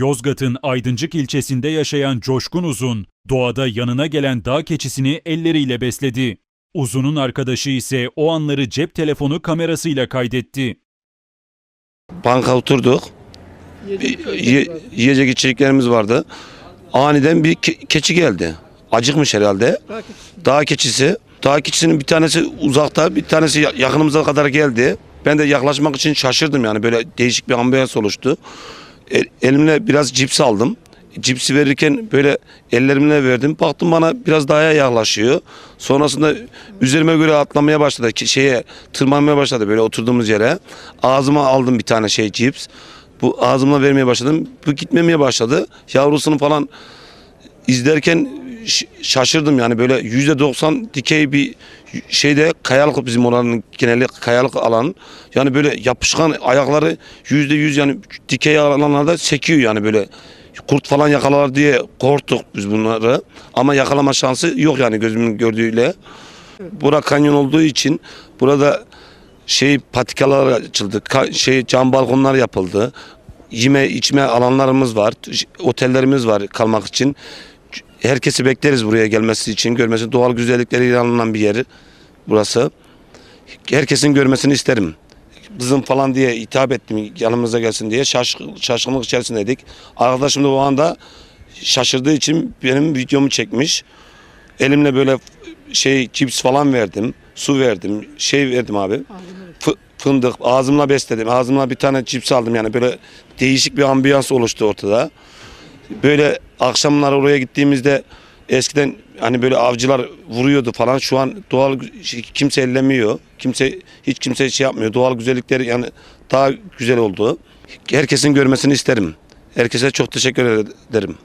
Yozgat'ın Aydıncık ilçesinde yaşayan Coşkun Uzun, doğada yanına gelen dağ keçisini elleriyle besledi. Uzun'un arkadaşı ise o anları cep telefonu kamerasıyla kaydetti. Banka oturduk. Ye- yiyecek içeceklerimiz vardı. Aniden bir ke- keçi geldi. Acıkmış herhalde. Dağ keçisi. Dağ keçisinin bir tanesi uzakta, bir tanesi ya- yakınımıza kadar geldi. Ben de yaklaşmak için şaşırdım yani böyle değişik bir ambiyans oluştu. E- elimle biraz cips aldım. Cipsi verirken böyle ellerimle verdim. Baktım bana biraz daha yaklaşıyor. Sonrasında üzerime göre atlamaya başladı. Şeye tırmanmaya başladı böyle oturduğumuz yere. Ağzıma aldım bir tane şey cips. Bu ağzımla vermeye başladım. Bu gitmemeye başladı. Yavrusunu falan izlerken şaşırdım yani böyle yüzde doksan dikey bir şeyde kayalık bizim oranın geneli kayalık alan yani böyle yapışkan ayakları yüzde yüz yani dikey alanlarda sekiyor yani böyle kurt falan yakalar diye korktuk biz bunları ama yakalama şansı yok yani gözümün gördüğüyle. Bura kanyon olduğu için burada şey patikalar açıldı. şey cam balkonlar yapıldı. Yeme içme alanlarımız var. Otellerimiz var kalmak için. Herkesi bekleriz buraya gelmesi için, görmesi doğal güzellikleriyle alınan bir yer burası. Herkesin görmesini isterim. Kızım falan diye hitap ettim yanımıza gelsin diye şaş, şaşkınlık içerisindeydik. Arkadaşım da o anda şaşırdığı için benim videomu çekmiş. Elimle böyle şey cips falan verdim. Su verdim. Şey verdim abi. Fı- fındık ağzımla besledim. Ağzımla bir tane cips aldım yani böyle değişik bir ambiyans oluştu ortada. Böyle akşamlar oraya gittiğimizde eskiden hani böyle avcılar vuruyordu falan. Şu an doğal kimse ellemiyor. Kimse hiç kimse şey yapmıyor. Doğal güzellikleri yani daha güzel oldu. Herkesin görmesini isterim. Herkese çok teşekkür ederim.